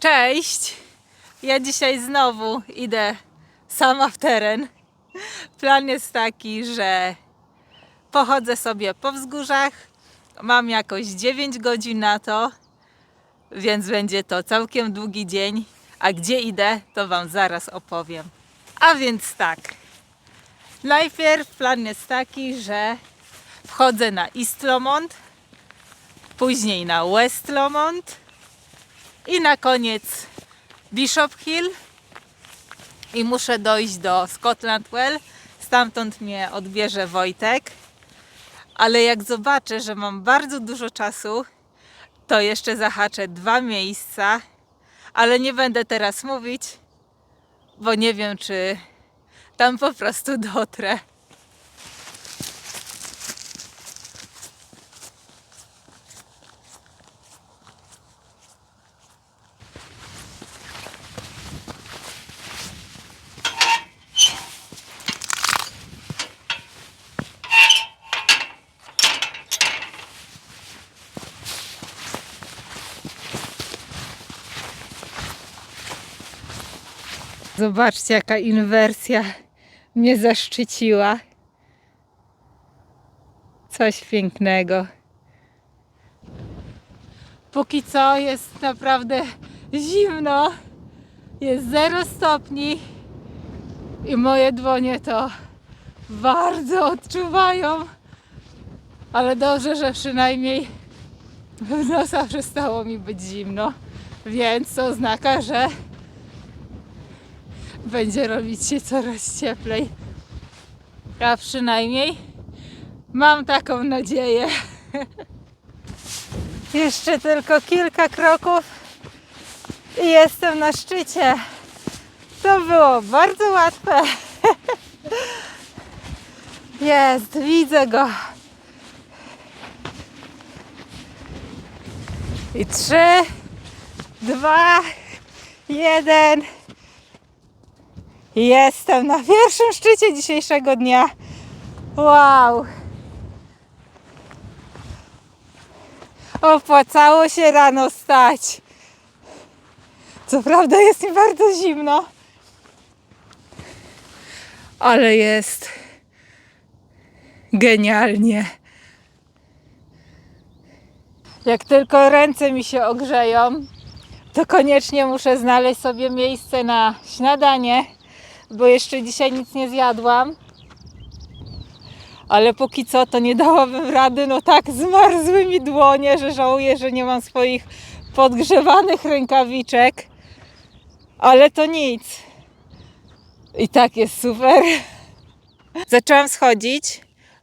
Cześć! Ja dzisiaj znowu idę sama w teren. Plan jest taki, że pochodzę sobie po wzgórzach. Mam jakoś 9 godzin na to, więc będzie to całkiem długi dzień. A gdzie idę, to Wam zaraz opowiem. A więc tak. Najpierw plan jest taki, że wchodzę na East Lomond, później na West Lomond i na koniec Bishop Hill i muszę dojść do Scotland Well. Stamtąd mnie odbierze Wojtek. Ale jak zobaczę, że mam bardzo dużo czasu, to jeszcze zahaczę dwa miejsca, ale nie będę teraz mówić, bo nie wiem, czy tam po prostu dotrę. Zobaczcie, jaka inwersja mnie zaszczyciła. Coś pięknego. Póki co jest naprawdę zimno. Jest 0 stopni i moje dłonie to bardzo odczuwają. Ale dobrze, że przynajmniej w nosa przestało mi być zimno. Więc to oznacza, że będzie robić się coraz cieplej. A przynajmniej mam taką nadzieję. Jeszcze tylko kilka kroków i jestem na szczycie. To było bardzo łatwe. Jest, widzę go. I trzy, dwa, jeden. Jestem na pierwszym szczycie dzisiejszego dnia. Wow! Opłacało się rano stać. Co prawda jest mi bardzo zimno, ale jest genialnie. Jak tylko ręce mi się ogrzeją, to koniecznie muszę znaleźć sobie miejsce na śniadanie bo jeszcze dzisiaj nic nie zjadłam. Ale póki co to nie dałabym rady, no tak zmarzły mi dłonie, że żałuję, że nie mam swoich podgrzewanych rękawiczek. Ale to nic. I tak jest super. Zaczęłam schodzić.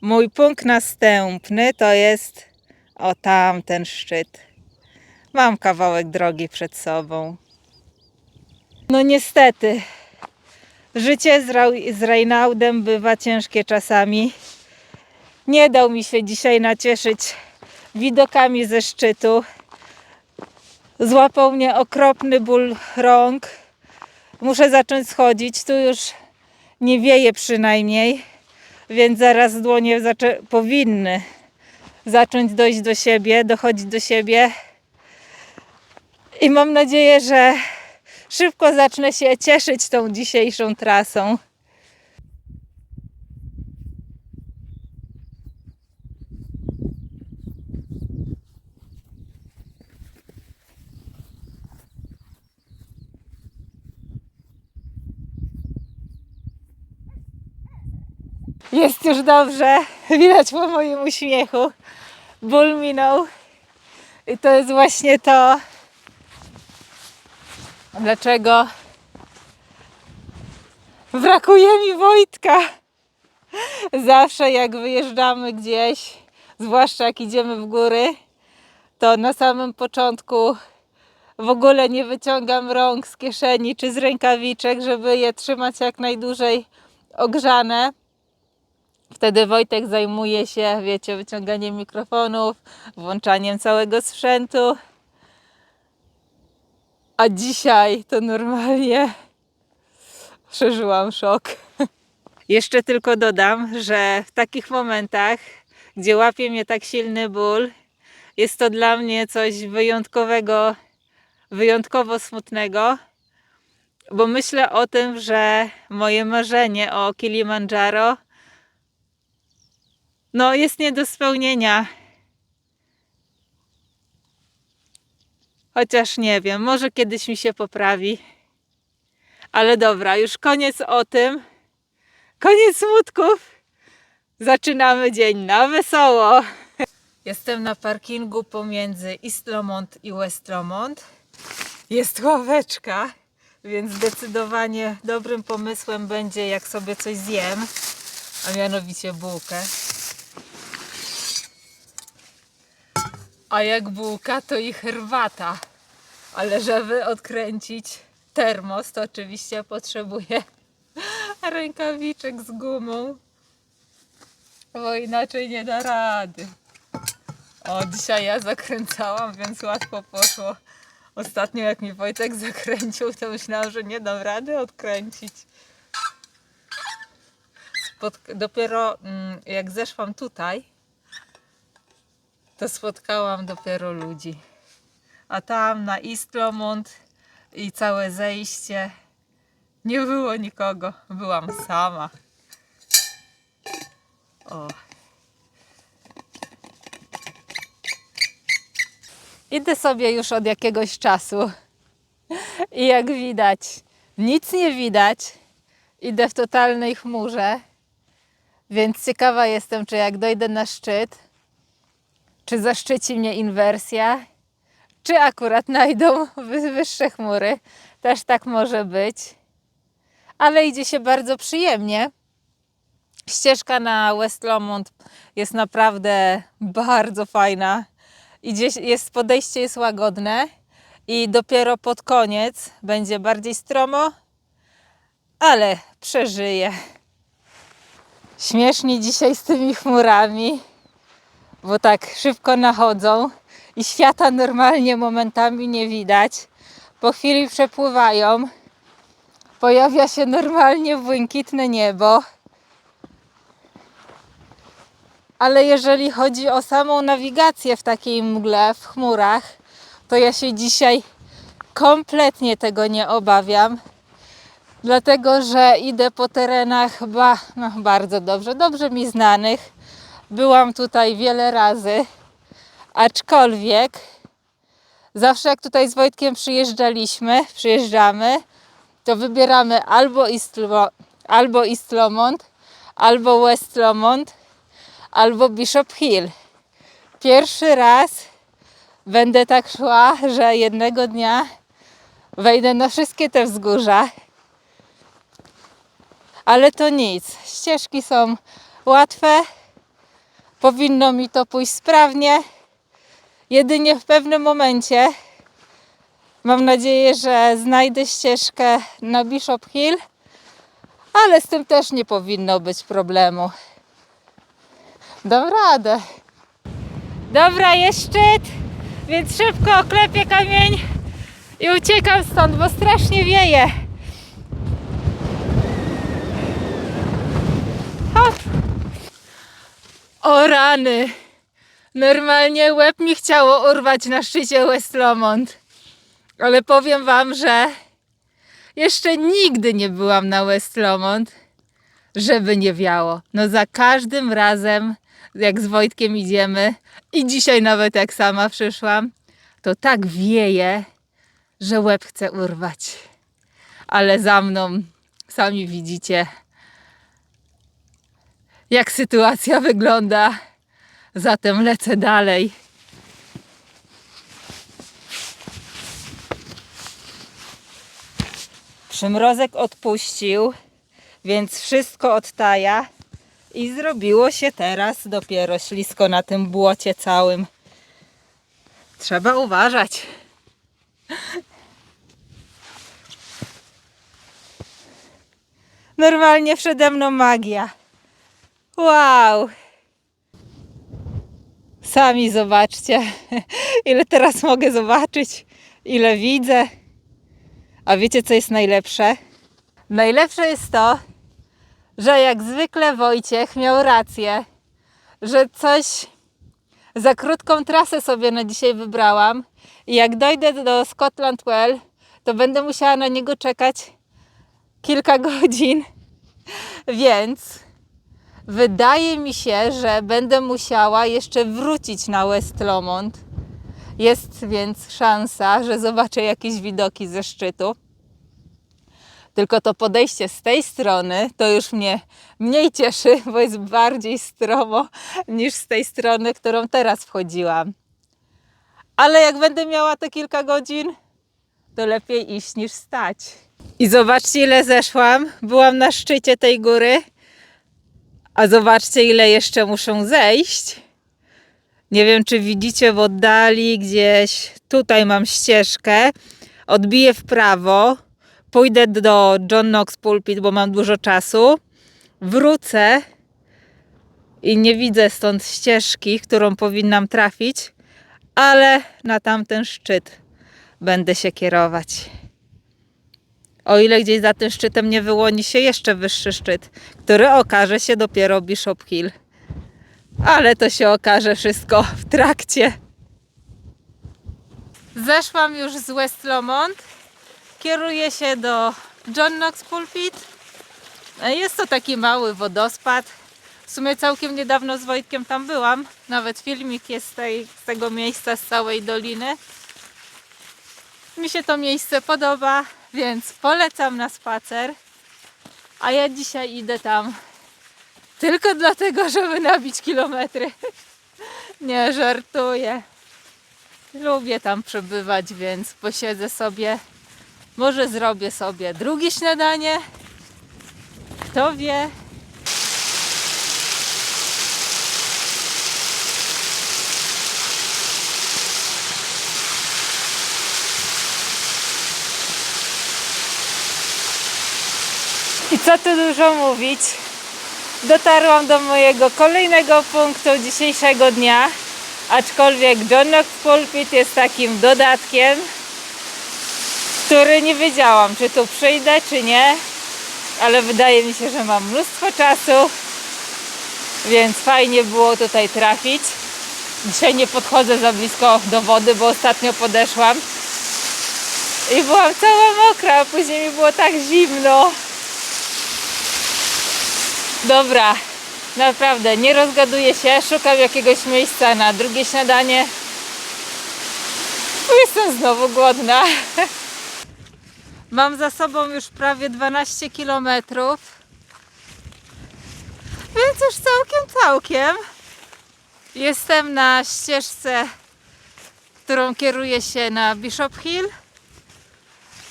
Mój punkt następny to jest o tamten szczyt. Mam kawałek drogi przed sobą. No niestety, Życie z, Rau- z bywa ciężkie czasami. Nie dał mi się dzisiaj nacieszyć widokami ze szczytu. Złapał mnie okropny ból rąk. Muszę zacząć schodzić. Tu już nie wieje przynajmniej, więc zaraz dłonie powinny zacząć dojść do siebie, dochodzić do siebie. I mam nadzieję, że szybko zacznę się cieszyć tą dzisiejszą trasą. Jest już dobrze, widać po moim uśmiechu. Ból minął. I to jest właśnie to, Dlaczego brakuje mi Wojtka? Zawsze jak wyjeżdżamy gdzieś, zwłaszcza jak idziemy w góry, to na samym początku w ogóle nie wyciągam rąk z kieszeni czy z rękawiczek, żeby je trzymać jak najdłużej ogrzane. Wtedy Wojtek zajmuje się, wiecie, wyciąganiem mikrofonów, włączaniem całego sprzętu. A dzisiaj to normalnie przeżyłam szok. Jeszcze tylko dodam, że w takich momentach, gdzie łapie mnie tak silny ból, jest to dla mnie coś wyjątkowego wyjątkowo smutnego, bo myślę o tym, że moje marzenie o Kilimandżaro no jest nie do spełnienia. Chociaż nie wiem, może kiedyś mi się poprawi. Ale dobra, już koniec o tym. Koniec smutków. Zaczynamy dzień na wesoło. Jestem na parkingu pomiędzy East Lomond i West Lomond. Jest ławeczka, więc zdecydowanie dobrym pomysłem będzie, jak sobie coś zjem, a mianowicie bułkę. A jak bułka, to i herbata. Ale żeby odkręcić termos, to oczywiście potrzebuję rękawiczek z gumą, bo inaczej nie da rady. O, dzisiaj ja zakręcałam, więc łatwo poszło. Ostatnio jak mi Wojtek zakręcił, to myślałam, że nie dam rady odkręcić. Dopiero mm, jak zeszłam tutaj, to spotkałam dopiero ludzi. A tam na East Lomond i całe zejście nie było nikogo. Byłam sama. O. Idę sobie już od jakiegoś czasu i jak widać, nic nie widać. Idę w totalnej chmurze, więc ciekawa jestem, czy jak dojdę na szczyt, czy zaszczyci mnie inwersja, czy akurat znajdą wy- wyższe chmury. Też tak może być. Ale idzie się bardzo przyjemnie. Ścieżka na West Lomond jest naprawdę bardzo fajna. Idzie, jest, podejście jest łagodne i dopiero pod koniec będzie bardziej stromo, ale przeżyję. Śmiesznie dzisiaj z tymi chmurami, bo tak szybko nachodzą i świata normalnie momentami nie widać. Po chwili przepływają, pojawia się normalnie błękitne niebo. Ale jeżeli chodzi o samą nawigację w takiej mgle, w chmurach, to ja się dzisiaj kompletnie tego nie obawiam. Dlatego, że idę po terenach ba, no, bardzo dobrze, dobrze mi znanych. Byłam tutaj wiele razy, aczkolwiek zawsze jak tutaj z Wojtkiem przyjeżdżaliśmy, przyjeżdżamy, to wybieramy albo East, albo East Lomond, albo West Lomond, albo Bishop Hill. Pierwszy raz będę tak szła, że jednego dnia wejdę na wszystkie te wzgórza. Ale to nic. Ścieżki są łatwe. Powinno mi to pójść sprawnie. Jedynie w pewnym momencie mam nadzieję, że znajdę ścieżkę na Bishop Hill, ale z tym też nie powinno być problemu. Dam radę. Dobra, jest szczyt, więc szybko oklepię kamień i uciekam stąd, bo strasznie wieje. Hop. O rany. Normalnie łeb mi chciało urwać na szczycie West Lomond. Ale powiem wam, że jeszcze nigdy nie byłam na West Lomond żeby nie wiało. No za każdym razem, jak z Wojtkiem idziemy i dzisiaj nawet jak sama przyszłam, to tak wieje, że łeb chce urwać. Ale za mną sami widzicie, jak sytuacja wygląda. Zatem lecę dalej. Przymrozek odpuścił więc wszystko odtaja i zrobiło się teraz dopiero ślisko na tym błocie całym. Trzeba uważać. Normalnie przede mną magia. Wow! Sami zobaczcie, ile teraz mogę zobaczyć, ile widzę. A wiecie, co jest najlepsze? Najlepsze jest to, że jak zwykle Wojciech miał rację, że coś Za krótką trasę sobie na dzisiaj wybrałam i jak dojdę do Scotland Well, to będę musiała na niego czekać kilka godzin, więc wydaje mi się, że będę musiała jeszcze wrócić na West Lomond. Jest więc szansa, że zobaczę jakieś widoki ze szczytu. Tylko to podejście z tej strony to już mnie mniej cieszy, bo jest bardziej stromo niż z tej strony, którą teraz wchodziłam. Ale jak będę miała te kilka godzin, to lepiej iść niż stać. I zobaczcie, ile zeszłam. Byłam na szczycie tej góry, a zobaczcie, ile jeszcze muszę zejść. Nie wiem, czy widzicie w oddali gdzieś. Tutaj mam ścieżkę. Odbiję w prawo. Pójdę do John Knox Pulpit, bo mam dużo czasu. Wrócę i nie widzę stąd ścieżki, którą powinnam trafić, ale na tamten szczyt będę się kierować. O ile gdzieś za tym szczytem nie wyłoni się jeszcze wyższy szczyt, który okaże się dopiero Bishop Hill. Ale to się okaże wszystko w trakcie. Zeszłam już z West Lomond. Kieruję się do John Knox Pulpit. Jest to taki mały wodospad. W sumie całkiem niedawno z Wojtkiem tam byłam. Nawet filmik jest z, tej, z tego miejsca, z całej doliny. Mi się to miejsce podoba, więc polecam na spacer. A ja dzisiaj idę tam tylko dlatego, żeby nabić kilometry. Nie żartuję. Lubię tam przebywać, więc posiedzę sobie. Może zrobię sobie drugie śniadanie. Kto wie? I co tu dużo mówić? Dotarłam do mojego kolejnego punktu dzisiejszego dnia, aczkolwiek John Knox Pulpit jest takim dodatkiem, który nie wiedziałam, czy tu przyjdę, czy nie, ale wydaje mi się, że mam mnóstwo czasu, więc fajnie było tutaj trafić. Dzisiaj nie podchodzę za blisko do wody, bo ostatnio podeszłam i byłam cała mokra, a później mi było tak zimno. Dobra, naprawdę nie rozgaduję się, szukam jakiegoś miejsca na drugie śniadanie. Bo jestem znowu głodna. Mam za sobą już prawie 12 km. Więc już całkiem, całkiem. Jestem na ścieżce, którą kieruję się na Bishop Hill.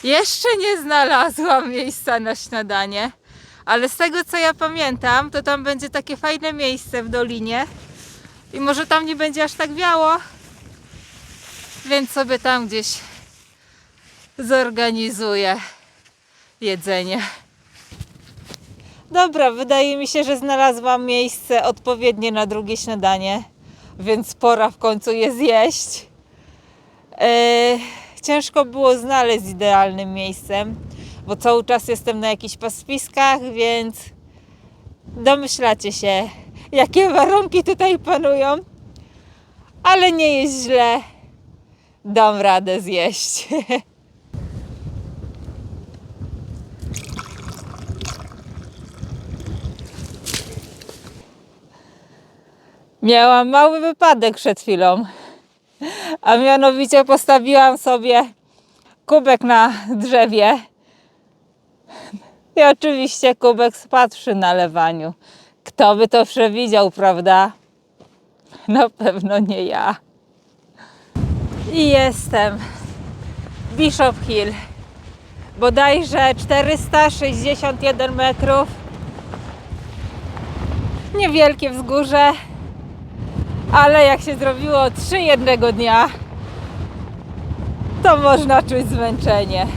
Jeszcze nie znalazłam miejsca na śniadanie, ale z tego co ja pamiętam, to tam będzie takie fajne miejsce w dolinie i może tam nie będzie aż tak wiało, więc sobie tam gdzieś zorganizuję jedzenie. Dobra, wydaje mi się, że znalazłam miejsce odpowiednie na drugie śniadanie, więc pora w końcu je zjeść. Eee, ciężko było znaleźć idealnym miejscem, bo cały czas jestem na jakichś paspiskach, więc domyślacie się, jakie warunki tutaj panują, ale nie jest źle. Dam radę zjeść. Miałam mały wypadek przed chwilą. A mianowicie postawiłam sobie kubek na drzewie. I oczywiście kubek spadł przy nalewaniu. Kto by to przewidział, prawda? Na pewno nie ja. I jestem. Bishop Hill. Bodajże 461 metrów. Niewielkie wzgórze ale jak się zrobiło trzy jednego dnia, to można czuć zmęczenie.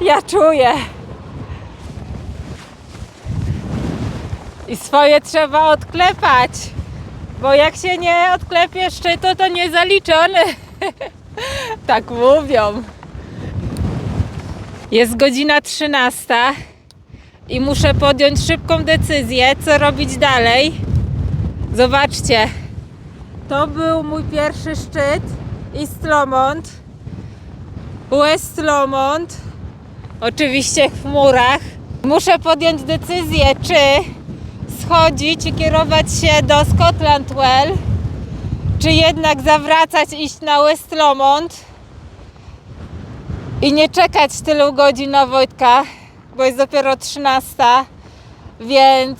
Ja czuję. I swoje trzeba odklepać, bo jak się nie odklepie szczytu, to nie zaliczony. tak mówią. Jest godzina 13 i muszę podjąć szybką decyzję, co robić dalej. Zobaczcie, To był mój pierwszy szczyt East Lomond, West Lomond, oczywiście w chmurach. Muszę podjąć decyzję, czy schodzić i kierować się do Scotland Well, czy jednak zawracać, iść na West Lomond i nie czekać tylu godzin na Wojtka, bo jest dopiero 13, więc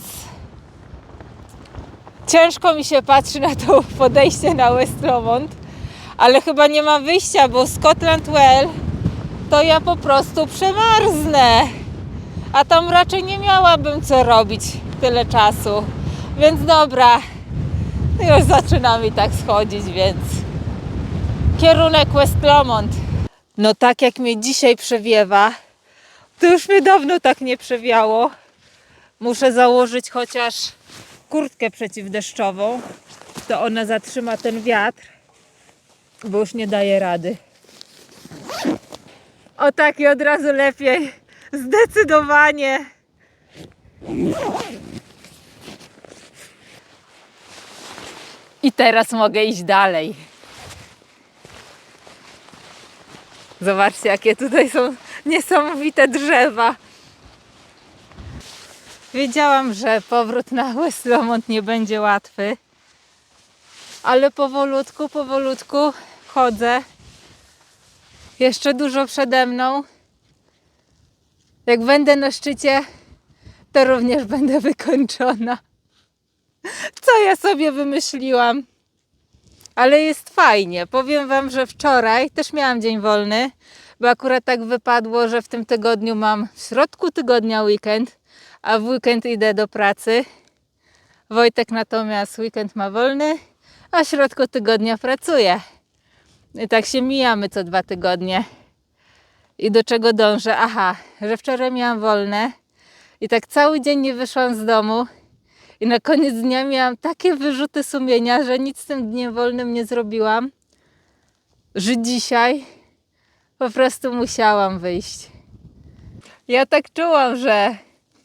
ciężko mi się patrzy na to podejście na West Lomond, ale chyba nie ma wyjścia, bo Scotland Well to ja po prostu przemarznę. A tam raczej nie miałabym co robić tyle czasu. Więc dobra, już zaczyna mi tak schodzić, więc kierunek West Lomond. No tak jak mnie dzisiaj przewiewa, to już mnie dawno tak nie przewiało. Muszę założyć chociaż kurtkę przeciwdeszczową, to ona zatrzyma ten wiatr, bo już nie daje rady. O tak i od razu lepiej. Zdecydowanie. I teraz mogę iść dalej. Zobaczcie, jakie tutaj są niesamowite drzewa. Wiedziałam, że powrót na West nie będzie łatwy, ale powolutku, powolutku chodzę. Jeszcze dużo przede mną. Jak będę na szczycie, to również będę wykończona. Co ja sobie wymyśliłam? Ale jest fajnie. Powiem Wam, że wczoraj też miałam dzień wolny, bo akurat tak wypadło, że w tym tygodniu mam w środku tygodnia weekend, a w weekend idę do pracy. Wojtek natomiast weekend ma wolny, a w środku tygodnia pracuje. I tak się mijamy co dwa tygodnie. I do czego dążę? Aha, że wczoraj miałam wolne i tak cały dzień nie wyszłam z domu. I na koniec dnia miałam takie wyrzuty sumienia, że nic z tym dniem wolnym nie zrobiłam, że dzisiaj po prostu musiałam wyjść. Ja tak czułam, że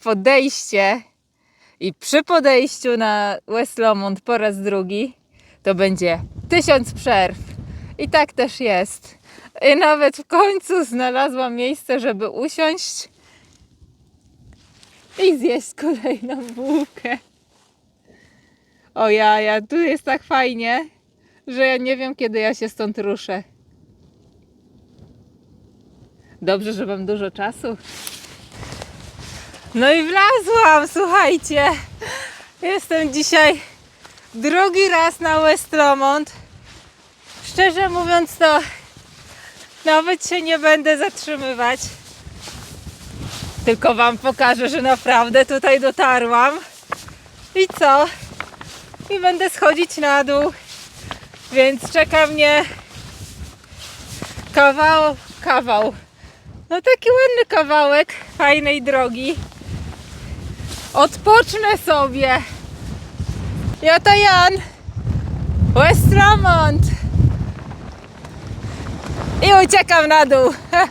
podejście i przy podejściu na West Lomond po raz drugi to będzie tysiąc przerw. I tak też jest. I nawet w końcu znalazłam miejsce, żeby usiąść i zjeść kolejną bułkę. O ja, ja, tu jest tak fajnie, że ja nie wiem, kiedy ja się stąd ruszę. Dobrze, że mam dużo czasu. No i wlazłam, słuchajcie. Jestem dzisiaj drugi raz na West. Szczerze mówiąc, to nawet się nie będę zatrzymywać. Tylko Wam pokażę, że naprawdę tutaj dotarłam. I co? I będę schodzić na dół. Więc czeka mnie kawał, kawał. No taki ładny kawałek fajnej drogi. Odpocznę sobie. Ja to Jan. West Lomond. I uciekam na dół.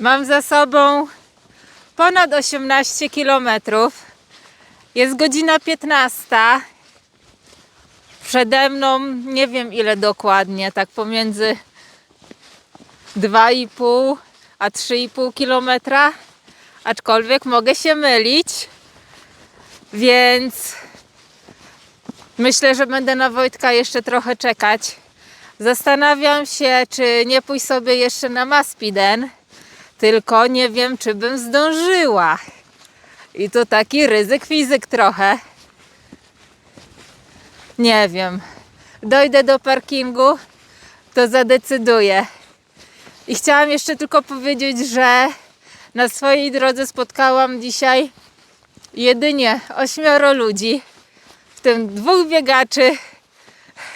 Mam za sobą ponad 18 kilometrów. Jest godzina 15. Przede mną nie wiem ile dokładnie, tak pomiędzy 2,5 a 3,5 kilometra. Aczkolwiek mogę się mylić. Więc myślę, że będę na Wojtka jeszcze trochę czekać. Zastanawiam się, czy nie pójść sobie jeszcze na Maspiden, tylko nie wiem, czy bym zdążyła. I to taki ryzyk fizyk trochę. Nie wiem. Dojdę do parkingu, to zadecyduję. I chciałam jeszcze tylko powiedzieć, że na swojej drodze spotkałam dzisiaj jedynie ośmioro ludzi, w tym dwóch biegaczy.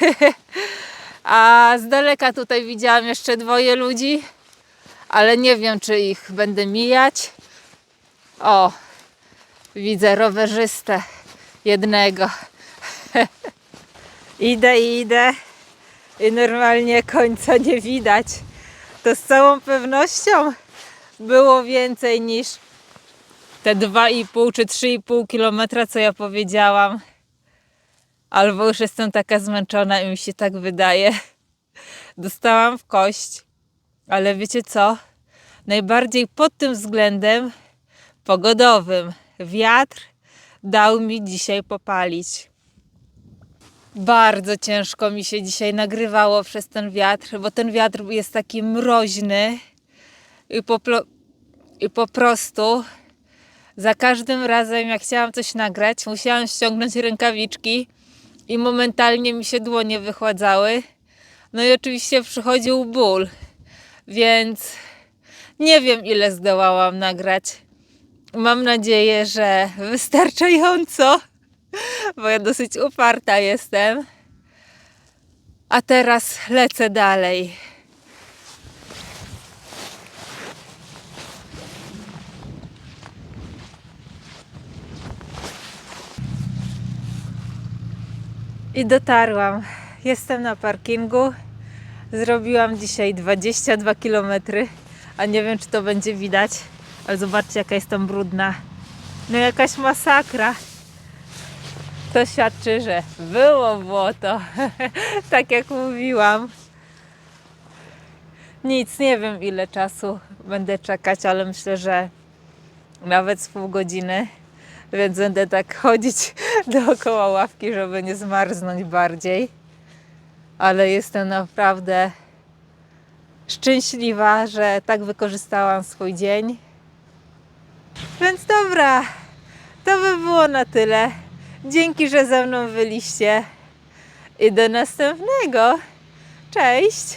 A z daleka tutaj widziałam jeszcze dwoje ludzi, ale nie wiem, czy ich będę mijać. O, widzę rowerzystę jednego. idę, idę i normalnie końca nie widać. To z całą pewnością było więcej niż te 2,5 czy 3,5 kilometra, co ja powiedziałam. albo już jestem taka zmęczona i mi się tak wydaje. Dostałam w kość, ale wiecie co? Najbardziej pod tym względem pogodowym wiatr dał mi dzisiaj popalić. Bardzo ciężko mi się dzisiaj nagrywało przez ten wiatr, bo ten wiatr jest taki mroźny i po, i po prostu za każdym razem, jak chciałam coś nagrać, musiałam ściągnąć rękawiczki i momentalnie mi się dłonie wychładzały. No i oczywiście przychodził ból, więc nie wiem, ile zdołałam nagrać. Mam nadzieję, że wystarczająco, bo ja dosyć uparta jestem. A teraz lecę dalej. I dotarłam. Jestem na parkingu. Zrobiłam dzisiaj 22 km, a nie wiem, czy to będzie widać, ale zobaczcie, jaka jestem brudna. No jakaś masakra. To świadczy, że było błoto. tak jak mówiłam. Nic, nie wiem ile czasu będę czekać, ale myślę, że nawet z pół godziny. Więc będę tak chodzić dookoła ławki, żeby nie zmarznąć bardziej. Ale jestem naprawdę szczęśliwa, że tak wykorzystałam swój dzień. Więc dobra, to by było na tyle. Dzięki, że ze mną byliście. I do następnego. Cześć!